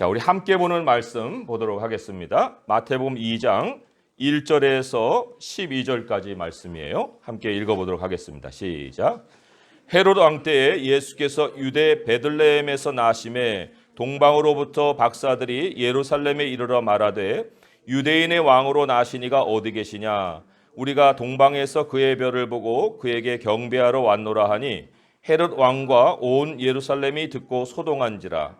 자, 우리 함께 보는 말씀 보도록 하겠습니다. 마태복음 2장 1절에서 12절까지 말씀이에요. 함께 읽어보도록 하겠습니다. 시작. 헤롯 왕 때에 예수께서 유대 베들레헴에서 나심에 동방으로부터 박사들이 예루살렘에 이르러 말하되 유대인의 왕으로 나시니가 어디 계시냐 우리가 동방에서 그의 별을 보고 그에게 경배하러 왔노라 하니 헤롯 왕과 온 예루살렘이 듣고 소동한지라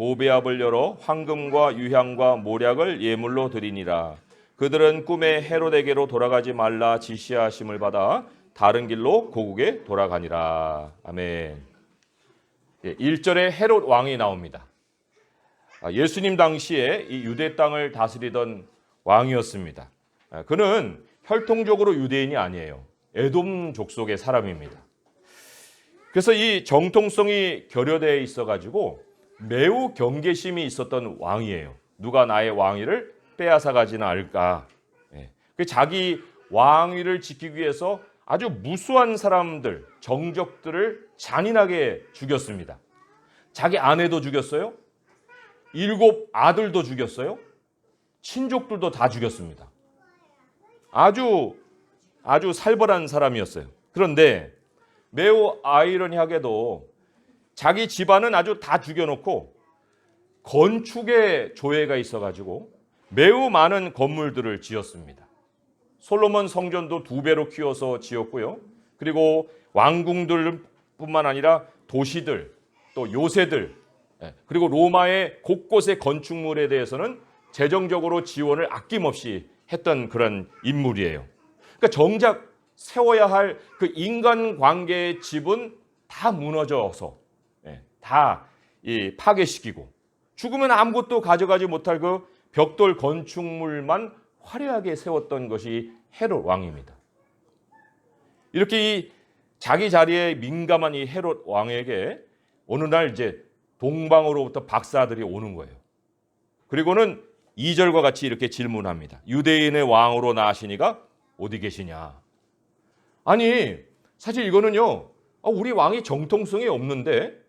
보배압을 열어 황금과 유향과 모략을 예물로 드리니라 그들은 꿈에 헤롯에게로 돌아가지 말라 지시하심을 받아 다른 길로 고국에 돌아가니라 아멘. 예, 1절에 헤롯 왕이 나옵니다. 아, 예수님 당시에 이 유대 땅을 다스리던 왕이었습니다. 아, 그는 혈통적으로 유대인이 아니에요. 에돔 족속의 사람입니다. 그래서 이 정통성이 결여되어 있어 가지고 매우 경계심이 있었던 왕이에요. 누가 나의 왕위를 빼앗아 가지는 않을까. 예. 그 자기 왕위를 지키기 위해서 아주 무수한 사람들, 정적들을 잔인하게 죽였습니다. 자기 아내도 죽였어요. 일곱 아들도 죽였어요. 친족들도 다 죽였습니다. 아주 아주 살벌한 사람이었어요. 그런데 매우 아이러니하게도 자기 집안은 아주 다 죽여놓고 건축에 조예가 있어가지고 매우 많은 건물들을 지었습니다. 솔로몬 성전도 두 배로 키워서 지었고요. 그리고 왕궁들뿐만 아니라 도시들 또 요새들 예, 그리고 로마의 곳곳의 건축물에 대해서는 재정적으로 지원을 아낌없이 했던 그런 인물이에요. 그러니까 정작 세워야 할 그 인간 관계의 집은 다 무너져서 예, 다이 파괴시키고 죽으면 아무것도 가져가지 못할 그 벽돌 건축물만 화려하게 세웠던 것이 헤롯 왕입니다. 이렇게 이 자기 자리에 민감한 이 헤롯 왕에게 어느 날 이제 동방으로부터 박사들이 오는 거예요. 그리고는 2절과 같이 이렇게 질문합니다. 유대인의 왕으로 나시니가 어디 계시냐? 아니, 사실 이거는요. 아, 우리 왕이 정통성이 없는데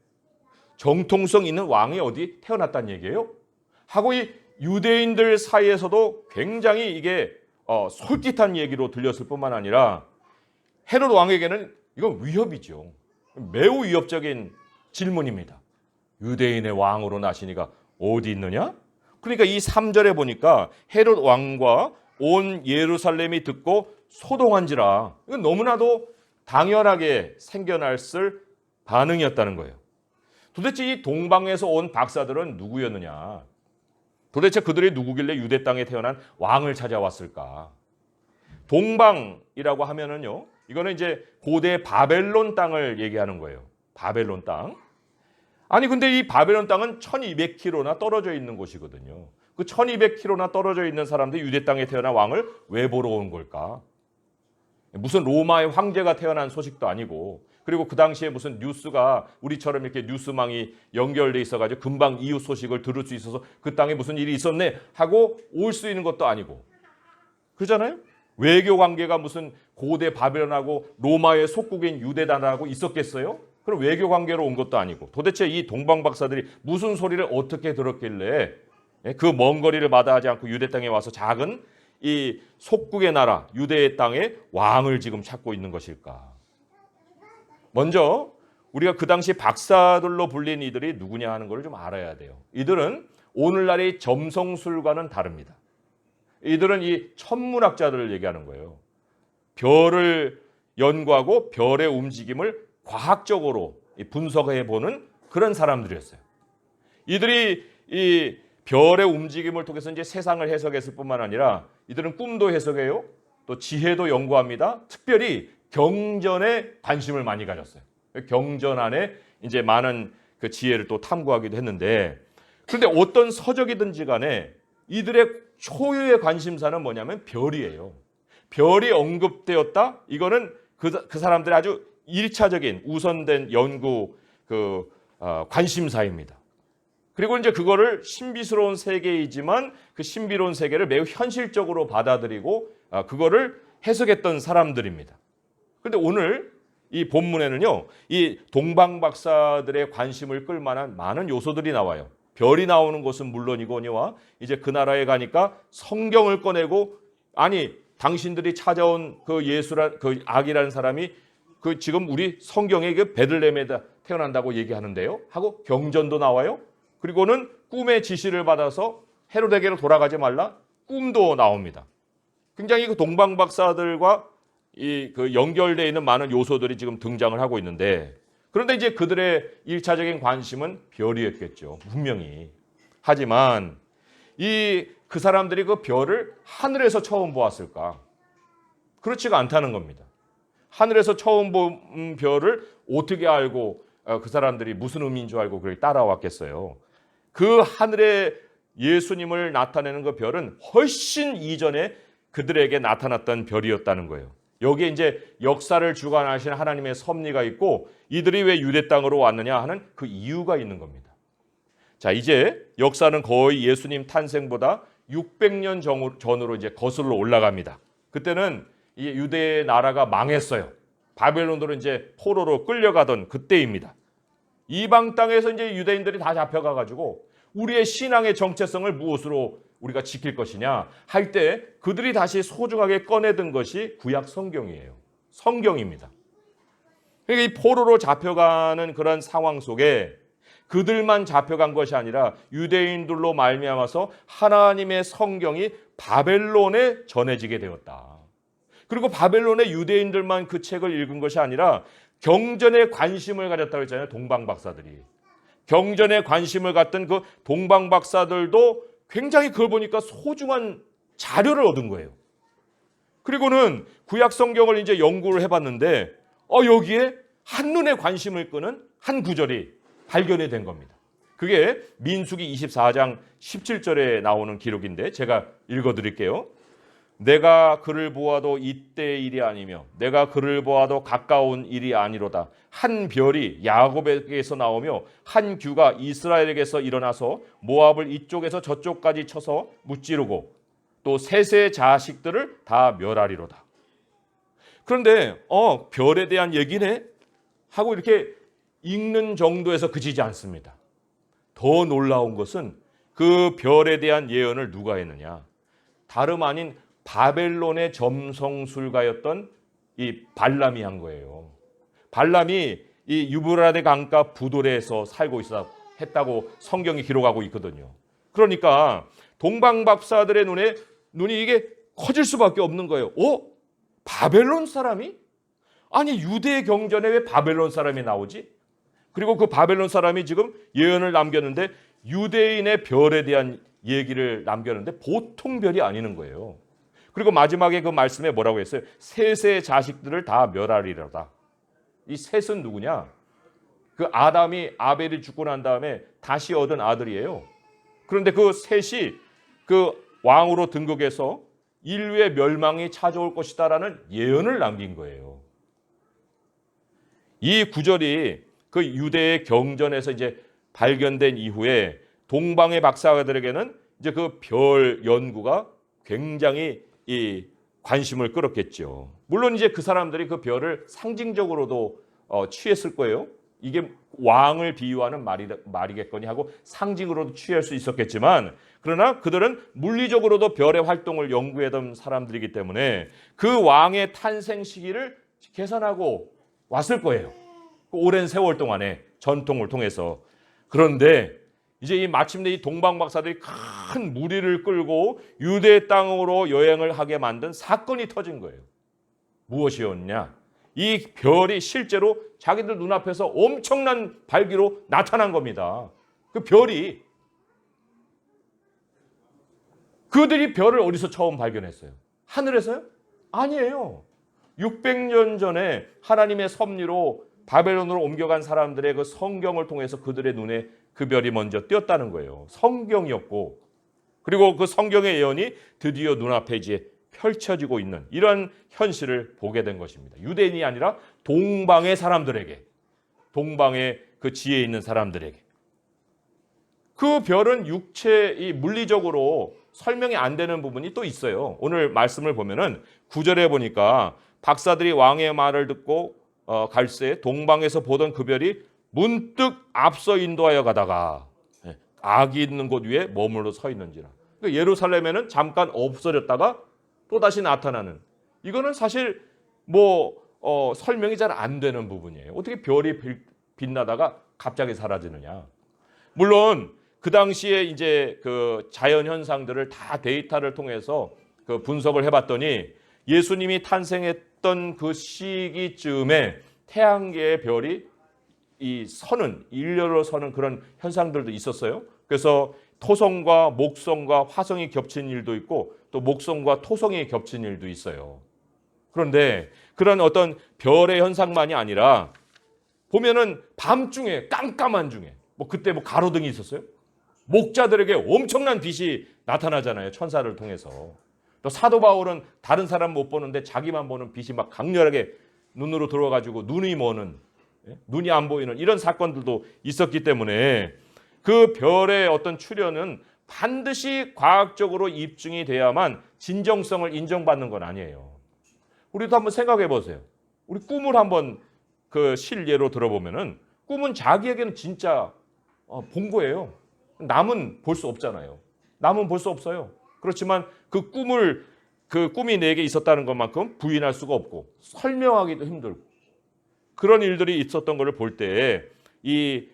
정통성 있는 왕이 어디 태어났단 얘기예요? 하고 이 유대인들 사이에서도 굉장히 이게 어, 솔깃한 얘기로 들렸을 뿐만 아니라 헤롯 왕에게는 이건 위협이죠. 매우 위협적인 질문입니다. 유대인의 왕으로 나시니가 어디 있느냐? 그러니까 이 3절에 보니까 헤롯 왕과 온 예루살렘이 듣고 소동한지라 이건 너무나도 당연하게 생겨났을 반응이었다는 거예요. 도대체 이 동방에서 온 박사들은 누구였느냐? 도대체 그들이 누구길래 유대 땅에 태어난 왕을 찾아왔을까? 동방이라고 하면은요, 이거는 이제 고대 바벨론 땅을 얘기하는 거예요. 바벨론 땅. 아니 근데 이 바벨론 땅은 1200km나 떨어져 있는 곳이거든요. 그 1200km나 떨어져 있는 사람들이 유대 땅에 태어난 왕을 왜 보러 온 걸까? 무슨 로마의 황제가 태어난 소식도 아니고 그리고 그 당시에 무슨 뉴스가 우리처럼 이렇게 뉴스망이 연결돼 있어가지고 금방 이웃 소식을 들을 수 있어서 그 땅에 무슨 일이 있었네 하고 올 수 있는 것도 아니고 그러잖아요. 외교 관계가 무슨 고대 바벨론하고 로마의 속국인 유대단하고 있었겠어요? 그럼 외교 관계로 온 것도 아니고 도대체 이 동방 박사들이 무슨 소리를 어떻게 들었길래 그 먼 거리를 마다하지 않고 유대 땅에 와서 작은 이 속국의 나라 유대의 땅에 왕을 지금 찾고 있는 것일까? 먼저 우리가 그 당시 박사들로 불린 이들이 누구냐 하는 걸 좀 알아야 돼요. 이들은 오늘날의 점성술과는 다릅니다. 이들은 이 천문학자들을 얘기하는 거예요. 별을 연구하고 별의 움직임을 과학적으로 분석해 보는 그런 사람들이었어요. 이들이 이 별의 움직임을 통해서 이제 세상을 해석했을 뿐만 아니라 이들은 꿈도 해석해요. 또 지혜도 연구합니다. 특별히 경전에 관심을 많이 가졌어요. 경전 안에 이제 많은 그 지혜를 또 탐구하기도 했는데 그런데 어떤 서적이든지 간에 이들의 초유의 관심사는 뭐냐면 별이에요. 별이 언급되었다. 이거는 그, 그 사람들의 아주 일차적인 우선된 연구 그 어, 관심사입니다. 그리고 이제 그거를 신비스러운 세계이지만 그 신비로운 세계를 매우 현실적으로 받아들이고 어, 그거를 해석했던 사람들입니다. 그런데 오늘 이 본문에는요, 이 동방 박사들의 관심을 끌만한 많은 요소들이 나와요. 별이 나오는 곳은 물론이거니와 이제 그 나라에 가니까 성경을 꺼내고 아니 당신들이 찾아온 그 예수라 그 악이라는 사람이 그 지금 우리 성경에 그 베들레헴에다 태어난다고 얘기하는데요. 하고 경전도 나와요. 그리고는 꿈의 지시를 받아서 헤로데게로 돌아가지 말라 꿈도 나옵니다. 굉장히 그 동방 박사들과 이 그 연결되어 있는 많은 요소들이 지금 등장을 하고 있는데 그런데 이제 그들의 일차적인 관심은 별이었겠죠. 분명히. 하지만 이 그 사람들이 그 별을 하늘에서 처음 보았을까? 그렇지가 않다는 겁니다. 하늘에서 처음 본 별을 어떻게 알고 어, 그 사람들이 무슨 의미인 줄 알고 그걸 따라왔겠어요. 그 하늘에 예수님을 나타내는 그 별은 훨씬 이전에 그들에게 나타났던 별이었다는 거예요. 여기에 이제 역사를 주관하시는 하나님의 섭리가 있고 이들이 왜 유대 땅으로 왔느냐 하는 그 이유가 있는 겁니다. 자, 이제 역사는 거의 예수님 탄생보다 600년 전으로 이제 거슬러 올라갑니다. 그때는 이 유대 나라가 망했어요. 바벨론으로 이제 포로로 끌려가던 그때입니다. 이방 땅에서 이제 유대인들이 다 잡혀가 가지고 우리의 신앙의 정체성을 무엇으로 우리가 지킬 것이냐 할 때 그들이 다시 소중하게 꺼내든 것이 구약 성경이에요. 성경입니다. 그러니까 이 포로로 잡혀가는 그런 상황 속에 그들만 잡혀간 것이 아니라 유대인들로 말미암아서 하나님의 성경이 바벨론에 전해지게 되었다. 그리고 바벨론의 유대인들만 그 책을 읽은 것이 아니라 경전에 관심을 가졌다고 했잖아요. 동방 박사들이. 경전에 관심을 갖던 그 동방 박사들도 굉장히 그걸 보니까 소중한 자료를 얻은 거예요. 그리고는 구약 성경을 이제 연구를 해봤는데 어 여기에 한눈에 관심을 끄는 한 구절이 발견이 된 겁니다. 그게 민수기 24장 17절에 나오는 기록인데 제가 읽어드릴게요. 내가 그를 보아도 이때 일이 아니며 내가 그를 보아도 가까운 일이 아니로다. 한 별이 야곱에게서 나오며 한 규가 이스라엘에게서 일어나서 모압을 이쪽에서 저쪽까지 쳐서 무찌르고 또 셋의 자식들을 다 멸하리로다. 그런데 어 별에 대한 얘기네 하고 이렇게 읽는 정도에서 그치지 않습니다. 더 놀라운 것은 그 별에 대한 예언을 누가 했느냐? 다름 아닌 바벨론의 점성술가였던 이 발람이 한 거예요. 발람이 이 유브라데 강가 부돌에서 살고 있어 했다고 성경이 기록하고 있거든요. 그러니까 동방 박사들의 눈에 눈이 이게 커질 수밖에 없는 거예요. 어? 바벨론 사람이? 아니 유대 경전에 왜 바벨론 사람이 나오지? 그리고 그 바벨론 사람이 지금 예언을 남겼는데 유대인의 별에 대한 얘기를 남겼는데 보통 별이 아니는 거예요. 그리고 마지막에 그 말씀에 뭐라고 했어요? 셋의 자식들을 다 멸하리로다. 이 셋은 누구냐? 그 아담이 아벨이 죽고 난 다음에 다시 얻은 아들이에요. 그런데 그 셋이 그 왕으로 등극해서 인류의 멸망이 찾아올 것이다라는 예언을 남긴 거예요. 이 구절이 그 유대의 경전에서 이제 발견된 이후에 동방의 박사들에게는 이제 그 별 연구가 굉장히 이 관심을 끌었겠죠. 물론 이제 그 사람들이 그 별을 상징적으로도 어, 취했을 거예요. 이게 왕을 비유하는 말이, 말이겠거니 하고 상징으로도 취할 수 있었겠지만 그러나 그들은 물리적으로도 별의 활동을 연구하던 사람들이기 때문에 그 왕의 탄생 시기를 계산하고 왔을 거예요. 그 오랜 세월 동안에 전통을 통해서 그런데 이제 이 마침내 이 동방 박사들이 큰 무리를 끌고 유대 땅으로 여행을 하게 만든 사건이 터진 거예요. 무엇이었냐? 이 별이 실제로 자기들 눈앞에서 엄청난 발기로 나타난 겁니다. 그 별이 그들이 별을 어디서 처음 발견했어요? 하늘에서요? 아니에요. 600년 전에 하나님의 섭리로 바벨론으로 옮겨간 사람들의 그 성경을 통해서 그들의 눈에 그 별이 먼저 띄었다는 거예요. 성경이었고 그리고 그 성경의 예언이 드디어 눈앞에 이제 펼쳐지고 있는 이런 현실을 보게 된 것입니다. 유대인이 아니라 동방의 사람들에게 동방의 그 지혜 있는 사람들에게 그 별은 육체 이 물리적으로 설명이 안 되는 부분이 또 있어요. 오늘 말씀을 보면은 구절에 보니까 박사들이 왕의 말을 듣고 어, 갈새 동방에서 보던 그 별이 문득 앞서 인도하여 가다가 예, 악이 있는 곳 위에 머물러 서 있는지라. 그러니까 예루살렘에는 잠깐 없어졌다가 또 다시 나타나는 이거는 사실 뭐 어, 설명이 잘 안 되는 부분이에요. 어떻게 별이 빛- 빛나다가 갑자기 사라지느냐? 물론 그 당시에 이제 그 자연 현상들을 다 데이터를 통해서 그 분석을 해봤더니 예수님이 탄생했던 그 시기쯤에 태양계의 별이 이 서는 일렬로 서는 그런 현상들도 있었어요. 그래서 토성과 목성과 화성이 겹친 일도 있고 또 목성과 토성이 겹친 일도 있어요. 그런데 그런 어떤 별의 현상만이 아니라 보면은 밤중에 깜깜한 중에 뭐 그때 뭐 가로등이 있었어요. 목자들에게 엄청난 빛이 나타나잖아요. 천사를 통해서. 또 사도 바울은 다른 사람 못 보는데 자기만 보는 빛이 막 강렬하게 눈으로 들어가지고 눈이 머는 예? 눈이 안 보이는 이런 사건들도 있었기 때문에 그 별의 어떤 출현은 반드시 과학적으로 입증이 돼야만 진정성을 인정받는 건 아니에요. 우리도 한번 생각해 보세요. 우리 꿈을 한번 그 실예로 들어보면은 꿈은 자기에게는 진짜 어, 본 거예요. 남은 볼 수 없잖아요. 남은 볼 수 없어요. 그렇지만 그 꿈을 그 꿈이 내게 있었다는 것만큼 부인할 수가 없고 설명하기도 힘들고 그런 일들이 있었던 것을 볼때이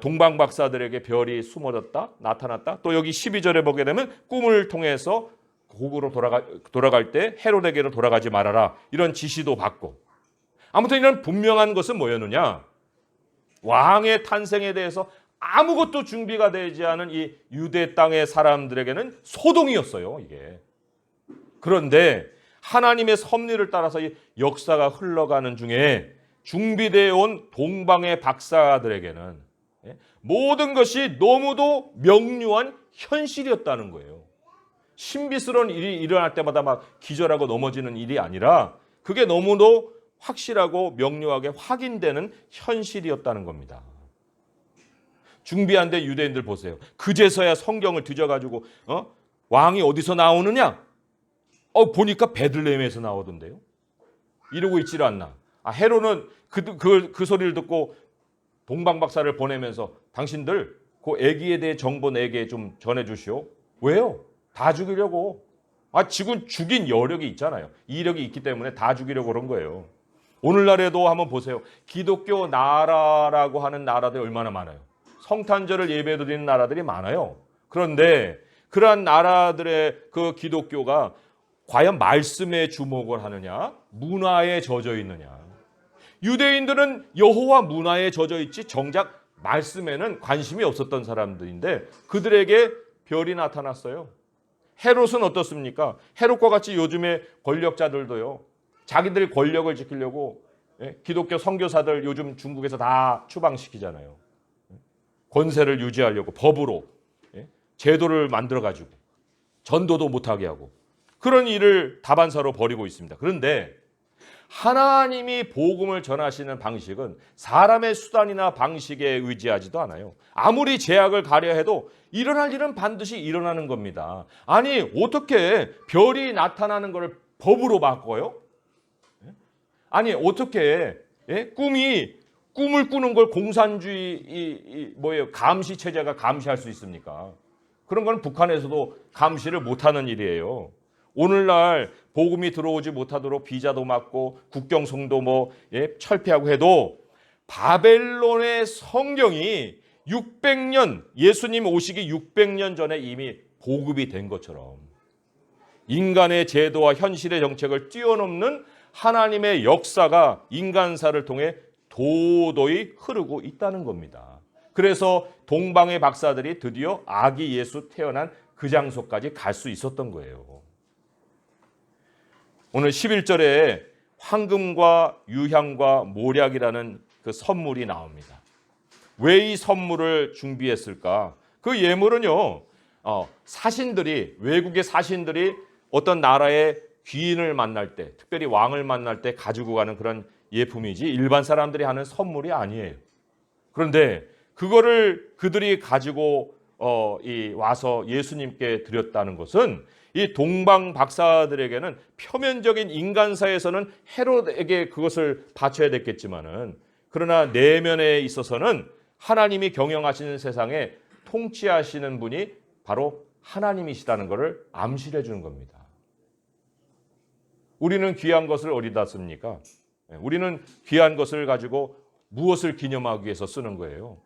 동방 박사들에게 별이 숨어졌다 나타났다. 또 여기 12절에 보게 되면 꿈을 통해서 고국으로 돌아가 돌아갈 때 헤롯에게로 돌아가지 말아라. 이런 지시도 받고. 아무튼 이런 분명한 것은 뭐였느냐? 왕의 탄생에 대해서 아무것도 준비가 되지 않은 이 유대 땅의 사람들에게는 소동이었어요, 이게. 그런데 하나님의 섭리를 따라서 이 역사가 흘러가는 중에 준비되어 온 동방의 박사들에게는 예, 모든 것이 너무도 명료한 현실이었다는 거예요. 신비스러운 일이 일어날 때마다 막 기절하고 넘어지는 일이 아니라 그게 너무도 확실하고 명료하게 확인되는 현실이었다는 겁니다. 준비한 데 유대인들 보세요. 그제서야 성경을 뒤져가지고 어? 왕이 어디서 나오느냐? 어 보니까 베들레헴에서 나오던데요. 이러고 있지를 않나. 아 헤로는 그, 그, 그 소리를 듣고 동방 박사를 보내면서 당신들 그 아기에 대해 정보 내게 좀 전해주시오. 왜요? 다 죽이려고. 아 지금 죽인 여력이 있잖아요. 이력이 있기 때문에 다 죽이려고 그런 거예요. 오늘날에도 한번 보세요. 기독교 나라라고 하는 나라들이 얼마나 많아요. 성탄절을 예배 드리는 나라들이 많아요. 그런데 그러한 나라들의 그 기독교가 과연 말씀에 주목을 하느냐, 문화에 젖어 있느냐. 유대인들은 여호와 문화에 젖어 있지 정작 말씀에는 관심이 없었던 사람들인데 그들에게 별이 나타났어요. 헤롯은 어떻습니까? 헤롯과 같이 요즘에 권력자들도요. 자기들의 권력을 지키려고 예, 기독교 선교사들 요즘 중국에서 다 추방시키잖아요. 권세를 유지하려고 법으로 예, 제도를 만들어 가지고 전도도 못하게 하고 그런 일을 다반사로 벌이고 있습니다. 그런데 하나님이 복음을 전하시는 방식은 사람의 수단이나 방식에 의지하지도 않아요. 아무리 제약을 가려 해도 일어날 일은 반드시 일어나는 겁니다. 아니 어떻게 별이 나타나는 것을 법으로 바꿔요? 아니 어떻게 예? 꿈이 꿈을 꾸는 걸 공산주의 이, 이 뭐예요 감시 체제가 감시할 수 있습니까? 그런 건 북한에서도 감시를 못 하는 일이에요. 오늘날 복음이 들어오지 못하도록 비자도 막고 국경성도 뭐 예, 철폐하고 해도 바벨론의 성경이 600년 예수님 오시기 600년 전에 이미 보급이 된 것처럼 인간의 제도와 현실의 정책을 뛰어넘는 하나님의 역사가 인간사를 통해 도도히 흐르고 있다는 겁니다. 그래서 동방의 박사들이 드디어 아기 예수 태어난 그 장소까지 갈 수 있었던 거예요. 오늘 11절에 황금과 유향과 모략이라는 그 선물이 나옵니다. 왜 이 선물을 준비했을까? 그 예물은요, 어, 사신들이, 외국의 사신들이 어떤 나라의 귀인을 만날 때, 특별히 왕을 만날 때 가지고 가는 그런 예품이지 일반 사람들이 하는 선물이 아니에요. 그런데 그거를 그들이 가지고 어, 이 와서 예수님께 드렸다는 것은 이 동방 박사들에게는 표면적인 인간사에서는 헤롯에게 그것을 바쳐야 됐겠지만은 그러나 내면에 있어서는 하나님이 경영하시는 세상에 통치하시는 분이 바로 하나님이시다는 것을 암시해 주는 겁니다. 우리는 귀한 것을 어디다 씁니까? 예, 우리는 귀한 것을 가지고 무엇을 기념하기 위해서 쓰는 거예요?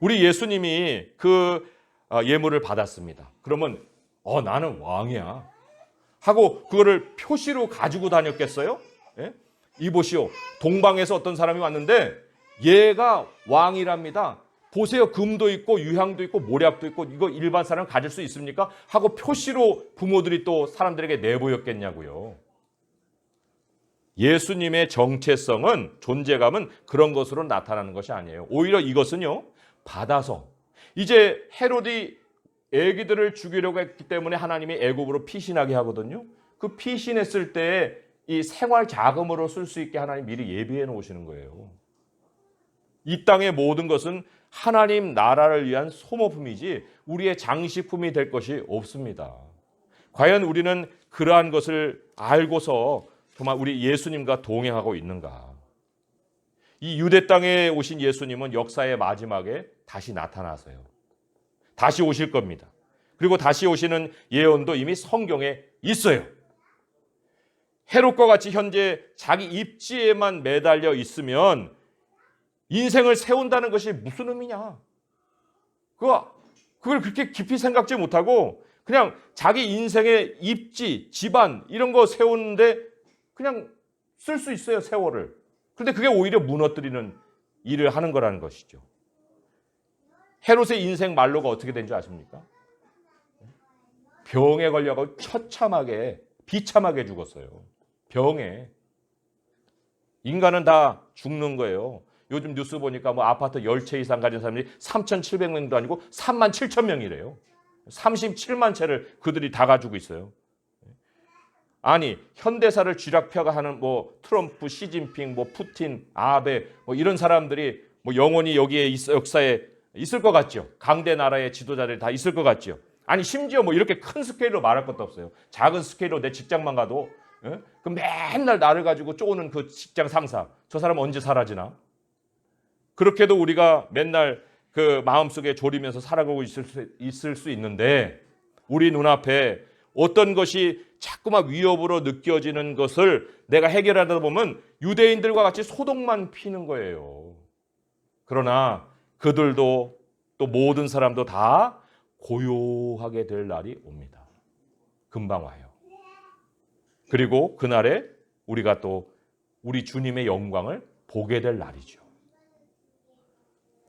우리 예수님이 그 아, 예물을 받았습니다. 그러면 어 나는 왕이야 하고 그거를 표시로 가지고 다녔겠어요? 예? 이보시오. 동방에서 어떤 사람이 왔는데 얘가 왕이랍니다. 보세요. 금도 있고 유향도 있고 모략도 있고 이거 일반 사람 가질 수 있습니까? 하고 표시로 부모들이 또 사람들에게 내보였겠냐고요. 예수님의 정체성은 존재감은 그런 것으로 나타나는 것이 아니에요. 오히려 이것은요. 받아서 이제 헤롯이 애기들을 죽이려고 했기 때문에 하나님이 애굽으로 피신하게 하거든요. 그 피신했을 때 이 생활 자금으로 쓸 수 있게 하나님 미리 예비해 놓으시는 거예요. 이 땅의 모든 것은 하나님 나라를 위한 소모품이지 우리의 장식품이 될 것이 없습니다. 과연 우리는 그러한 것을 알고서 정말 우리 예수님과 동행하고 있는가? 이 유대 땅에 오신 예수님은 역사의 마지막에 다시 나타나서요. 다시 오실 겁니다. 그리고 다시 오시는 예언도 이미 성경에 있어요. 헤롯과 같이 현재 자기 입지에만 매달려 있으면 인생을 세운다는 것이 무슨 의미냐? 그거 그걸 그렇게 깊이 생각지 못하고 그냥 자기 인생의 입지, 집안 이런 거 세우는데 그냥 쓸 수 있어요, 세월을. 그런데 그게 오히려 무너뜨리는 일을 하는 거라는 것이죠. 헤롯의 인생 말로가 어떻게 된 줄 아십니까? 병에 걸려가 처참하게 비참하게 죽었어요. 병에. 인간은 다 죽는 거예요. 요즘 뉴스 보니까 뭐 아파트 10채 이상 가진 사람들이 3,700명도 아니고 3만 7천 명이래요. 37만 채를 그들이 다 가지고 있어요. 아니 현대사를 쥐락펴가 하는 뭐 트럼프, 시진핑, 뭐 푸틴, 아베 뭐 이런 사람들이 뭐 영원히 여기에 있, 역사에 있을 것 같죠. 강대 나라의 지도자들이 다 있을 것 같죠. 아니 심지어 뭐 이렇게 큰 스케일로 말할 것도 없어요. 작은 스케일로 내 직장만 가도 예? 그 맨날 나를 가지고 쪼는 그 직장 상사 저 사람 언제 사라지나? 그렇게도 우리가 맨날 그 마음속에 졸이면서 살아가고 있을 수, 있을 수 있는데 우리 눈앞에 어떤 것이 자꾸만 위협으로 느껴지는 것을 내가 해결하다 보면 유대인들과 같이 소동만 피는 거예요. 그러나 그들도 또 모든 사람도 다 고요하게 될 날이 옵니다. 금방 와요. 그리고 그날에 우리가 또 우리 주님의 영광을 보게 될 날이죠.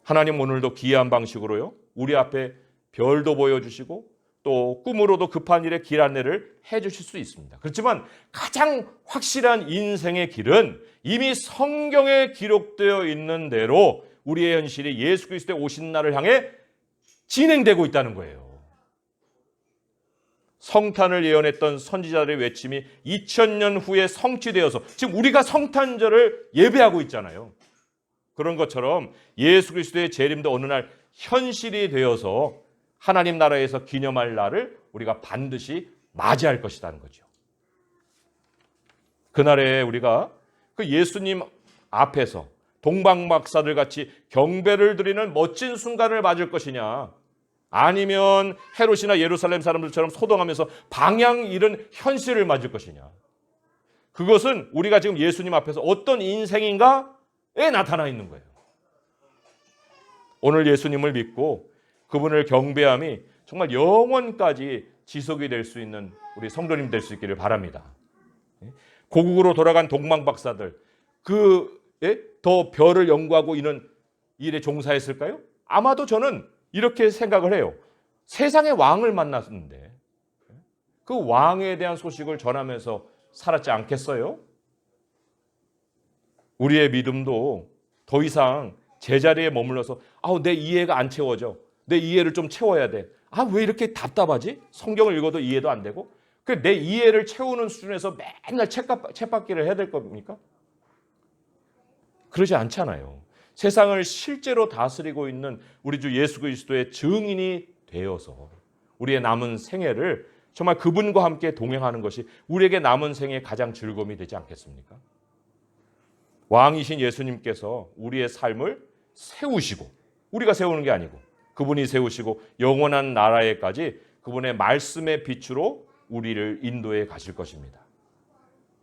하나님 오늘도 기이한 방식으로요. 우리 앞에 별도 보여주시고 또 꿈으로도 급한 일에 길 안내를 해 주실 수 있습니다. 그렇지만 가장 확실한 인생의 길은 이미 성경에 기록되어 있는 대로 우리의 현실이 예수 그리스도의 오신 날을 향해 진행되고 있다는 거예요. 성탄을 예언했던 선지자들의 외침이 2000년 후에 성취되어서 지금 우리가 성탄절을 예배하고 있잖아요. 그런 것처럼 예수 그리스도의 재림도 어느 날 현실이 되어서 하나님 나라에서 기념할 날을 우리가 반드시 맞이할 것이라는 거죠. 그날에 우리가 그 예수님 앞에서 동방 박사들 같이 경배를 드리는 멋진 순간을 맞을 것이냐 아니면 헤롯이나 예루살렘 사람들처럼 소동하면서 방향 잃은 현실을 맞을 것이냐 그것은 우리가 지금 예수님 앞에서 어떤 인생인가에 나타나 있는 거예요. 오늘 예수님을 믿고 그분을 경배함이 정말 영원까지 지속이 될 수 있는 우리 성도님 될 수 있기를 바랍니다. 고국으로 돌아간 동방 박사들 그 더 별을 연구하고 이는 일에 종사했을까요? 아마도 저는 이렇게 생각을 해요. 세상의 왕을 만났는데 그 왕에 대한 소식을 전하면서 살았지 않겠어요? 우리의 믿음도 더 이상 제자리에 머물러서 아우 내 이해가 안 채워져. 내 이해를 좀 채워야 돼. 아 왜 이렇게 답답하지? 성경을 읽어도 이해도 안 되고. 그 내 이해를 채우는 수준에서 맨날 책받기를 해야 될 겁니까? 그러지 않잖아요. 세상을 실제로 다스리고 있는 우리 주 예수 그리스도의 증인이 되어서 우리의 남은 생애를 정말 그분과 함께 동행하는 것이 우리에게 남은 생의 가장 즐거움이 되지 않겠습니까? 왕이신 예수님께서 우리의 삶을 세우시고 우리가 세우는 게 아니고 그분이 세우시고 영원한 나라에까지 그분의 말씀의 빛으로 우리를 인도해 가실 것입니다.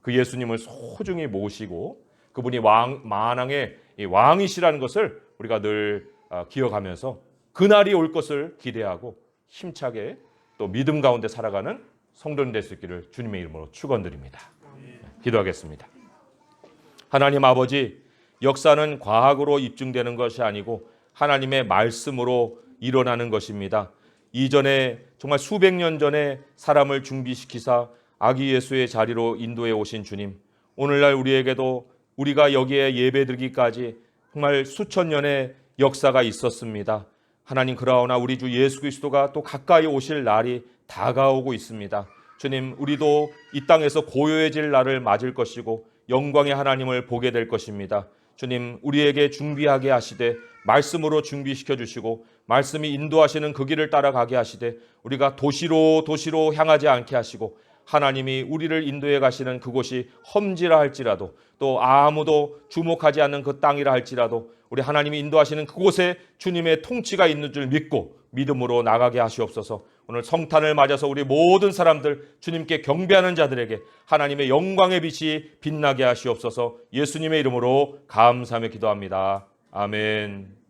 그 예수님을 소중히 모시고 그분이 왕 만왕의 이 왕이시라는 것을 우리가 늘 어, 기억하면서 그날이 올 것을 기대하고 힘차게 또 믿음 가운데 살아가는 성도님 될 수 있기를 주님의 이름으로 축원드립니다. 기도하겠습니다. 하나님 아버지 역사는 과학으로 입증되는 것이 아니고 하나님의 말씀으로 일어나는 것입니다. 이전에 정말 수백 년 전에 사람을 준비시키사 아기 예수의 자리로 인도해 오신 주님 오늘날 우리에게도 우리가 여기에 예배드리기까지 정말 수천 년의 역사가 있었습니다. 하나님 그러나 우리 주 예수 그리스도가 또 가까이 오실 날이 다가오고 있습니다. 주님 우리도 이 땅에서 고요해질 날을 맞을 것이고 영광의 하나님을 보게 될 것입니다. 주님 우리에게 준비하게 하시되 말씀으로 준비시켜 주시고 말씀이 인도하시는 그 길을 따라가게 하시되 우리가 도시로 도시로 향하지 않게 하시고 하나님이 우리를 인도해 가시는 그곳이 험지라 할지라도 또 아무도 주목하지 않는 그 땅이라 할지라도 우리 하나님이 인도하시는 그곳에 주님의 통치가 있는 줄 믿고 믿음으로 나가게 하시옵소서. 오늘 성탄을 맞아서 우리 모든 사람들 주님께 경배하는 자들에게 하나님의 영광의 빛이 빛나게 하시옵소서. 예수님의 이름으로 감사하며 기도합니다. 아멘.